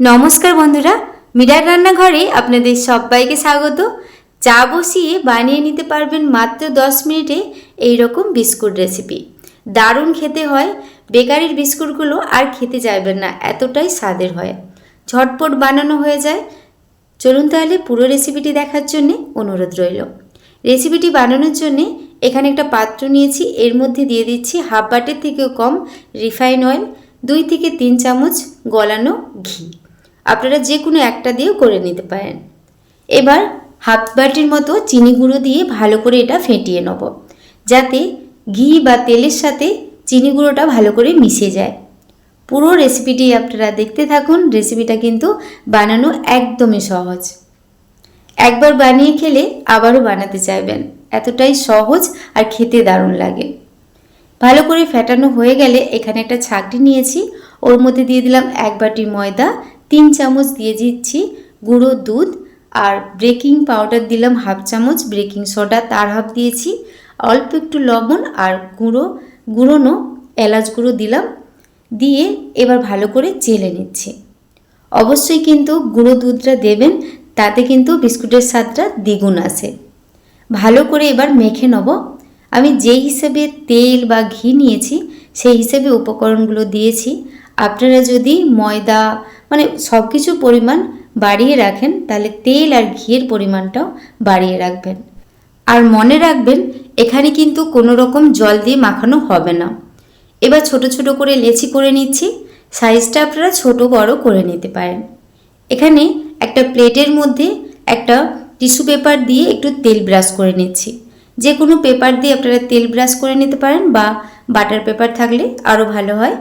নমস্কার বন্ধুরা, মিরার রান্নাঘরে আপনাদের সবাইকে স্বাগত। চা বসিয়ে বানিয়ে নিতে পারবেন মাত্র দশ মিনিটে এই রকম বিস্কুট রেসিপি দারুণ খেতে হয়, বেকারির বিস্কুটগুলো আর খেতে চাইবেন না, এতটাই স্বাদের হয়। ঝটপট বানানো হয়ে যায়। চলুন তাহলে পুরো রেসিপিটি দেখার জন্যে অনুরোধ রইল। রেসিপিটি বানানোর জন্যে এখানে একটা পাত্র নিয়েছি, এর মধ্যে দিয়ে দিচ্ছি হাফ বাটের থেকেও কম রিফাইন অয়েল, দুই থেকে তিন চামচ গলানো ঘি। আপনারা যে কোনো একটা দিয়েও করে নিতে পারেন। এবার হাফ বাটির মতো চিনি গুঁড়ো দিয়ে ভালো করে এটা ফেটিয়ে নেব, যাতে ঘি বা তেলের সাথে চিনি গুঁড়োটা ভালো করে মিশে যায়। পুরো রেসিপিটি আপনারা দেখতে থাকুন, রেসিপিটা কিন্তু বানানো একদমই সহজ। একবার বানিয়ে খেলে আবারও বানাতে চাইবেন, এতটাই সহজ আর খেতে দারুণ লাগে। ভালো করে ফেটানো হয়ে গেলে এখানে একটা ছাকটি নিয়েছি, ওর মধ্যে দিয়ে দিলাম এক বাটি ময়দা তিন চামচ দিয়ে দিচ্ছি গুঁড়ো দুধ আর বেকিং পাউডার দিলাম হাফ চামচ বেকিং সোডা, তার হাফ দিয়েছি। অল্প একটু লবণ আর গুঁড়ো, গুঁড়োনো এলাচ গুঁড়ো দিলাম। দিয়ে এবার ভালো করে চেলে নিচ্ছি। অবশ্যই কিন্তু গুঁড়ো দুধটা দেবেন, তাতে কিন্তু বিস্কুটের স্বাদটা দ্বিগুণ আসে। ভালো করে এবার মেখে নেব। আমি যেই হিসেবে তেল বা ঘি নিয়েছি, সেই হিসেবে উপকরণগুলো দিয়েছি। আপনারা যদি ময়দা মানে সব কিছু পরিমাণ বাড়িয়ে রাখেন, তাহলে তেল আর ঘিয়ের পরিমাণটাও বাড়িয়ে রাখবেন। আর মনে রাখবেন, এখানে কিন্তু কোনো রকম জল দিয়ে মাখানো হবে না। এবার ছোট ছোট করে লেচি করে নিচ্ছি, সাইজটা আপনারা ছোট বড় করে নিতে পারেন। এখানে একটা প্লেটের মধ্যে একটা টিস্যু পেপার দিয়ে একটু তেল ব্রাশ করে নিচ্ছি। যে কোনো পেপার দিয়ে আপনারা তেল ব্রাশ করে নিতে পারেন বা বাটার পেপার থাকলে আরও ভালো হয়।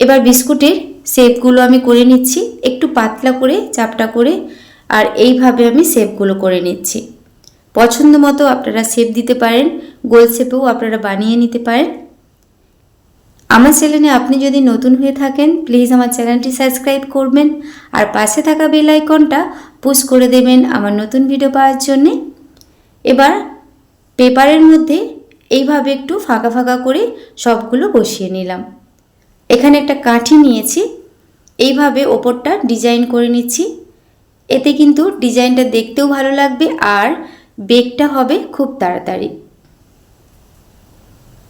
এবার বিস্কুটের শেপগুলো আমি করে নিচ্ছি। একটু পাতলা করে, চাপটা করে, আর এইভাবে আমি শেপগুলো করে নিচ্ছি। পছন্দ মতো আপনারা শেপ দিতে পারেন, গোল শেপেও আপনারা বানিয়ে নিতে পারেন। আমার চ্যানেলে আপনি যদি নতুন হয়ে থাকেন, প্লিজ আমার চ্যানেলটি সাবস্ক্রাইব করবেন, আর পাশে থাকা বেল আইকনটা পুশ করে দেবেন আমার নতুন ভিডিও পাওয়ার জন্যে। এবার পেপারের মধ্যে এইভাবে একটু ফাঁকা ফাঁকা করে সবগুলো বসিয়ে নিলাম। এখানে একটা কাঠি নিয়েছি। এইভাবে ওপরটা ডিজাইন করে নিচ্ছি। এতে কিন্তু ডিজাইনটা দেখতেও ভালো লাগবে আর বেকটা হবে খুব তাড়াতাড়ি।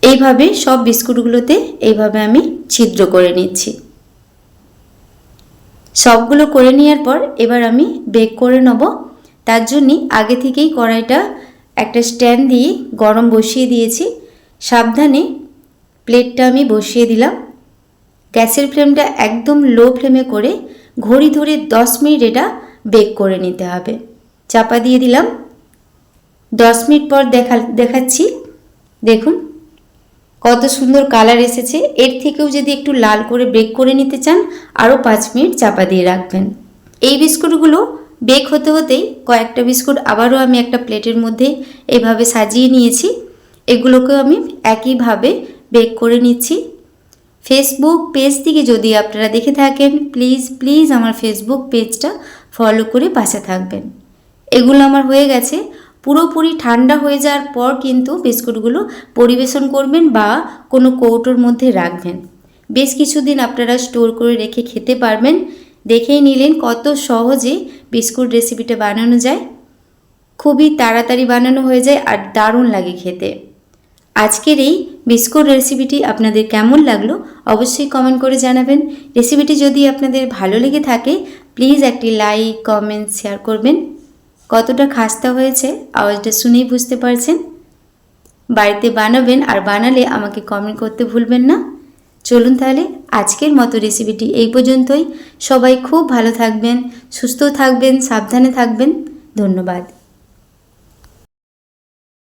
এইভাবে সব বিস্কুটগুলোতে এইভাবে আমি ছিদ্র করে নিচ্ছি। সবগুলো করে নেওয়ার পর এবার আমি বেক করে নেব। তার জন্যই আগে থেকেই কড়াইটা একটা স্ট্যান্ড দিয়ে গরম বসিয়ে দিয়েছি। সাবধানে প্লেটটা আমি বসিয়ে দিলাম। গ্যাসের ফ্লেমটা একদম লো ফ্লেমে করে ঘড়ি ধরে দশ মিনিট এটা বেক করে নিতে হবে। চাপা দিয়ে দিলাম। দশ মিনিট পর দেখা, দেখাচ্ছি। দেখুন, কত সুন্দর কালার এসেছে। এর থেকেও যদি একটু লাল করে বেক করে নিতে চান, আরও পাঁচ মিনিট চাপা দিয়ে রাখবেন। এই বিস্কুটগুলো বেক হতে হতেই কয়েকটা বিস্কুট আবারও আমি একটা প্লেটের মধ্যে এভাবে সাজিয়ে নিয়েছি। এগুলোকেও আমি একইভাবে বেক করে নিচ্ছি। ফেসবুক পেজ থেকে যদি আপনারা দেখে থাকেন প্লিজ প্লিজ আমার ফেসবুক পেজটা ফলো করে পাশে থাকবেন। এগুলো আমার হয়ে গেছে। পুরোপুরি ঠান্ডা হয়ে যাওয়ার পর কিন্তু বিস্কুটগুলো পরিবেশন করবেন বা কোনো কৌটোর মধ্যে রাখবেন। বেশ কিছুদিন আপনারা স্টোর করে রেখে খেতে পারবেন। দেখেই নিলেন কত সহজে বিস্কুট রেসিপিটা বানানো যায়। খুবই তাড়াতাড়ি বানানো হয়ে যায় আর দারুণ লাগে খেতে। আজকের এই বিস্কুট রেসিপিটি আপনাদের কেমন লাগল অবশ্যই কমেন্ট করে জানাবেন। রেসিপিটি যদি আপনাদের ভালো লেগে থাকে প্লিজ একটি লাইক কমেন্ট শেয়ার করবেন। কতটা খাস্তা হয়েছে, আওয়াজটা শুনেই বুঝতে পারছেন। বাড়িতে বানাবেন আর বানালে আমাকে কমেন্ট করতে ভুলবেন না। চলুন তাহলে আজকের মতো রেসিপিটি এই পর্যন্তই। সবাই খুব ভালো থাকবেন, সুস্থ থাকবেন, সাবধানে থাকবেন। ধন্যবাদ।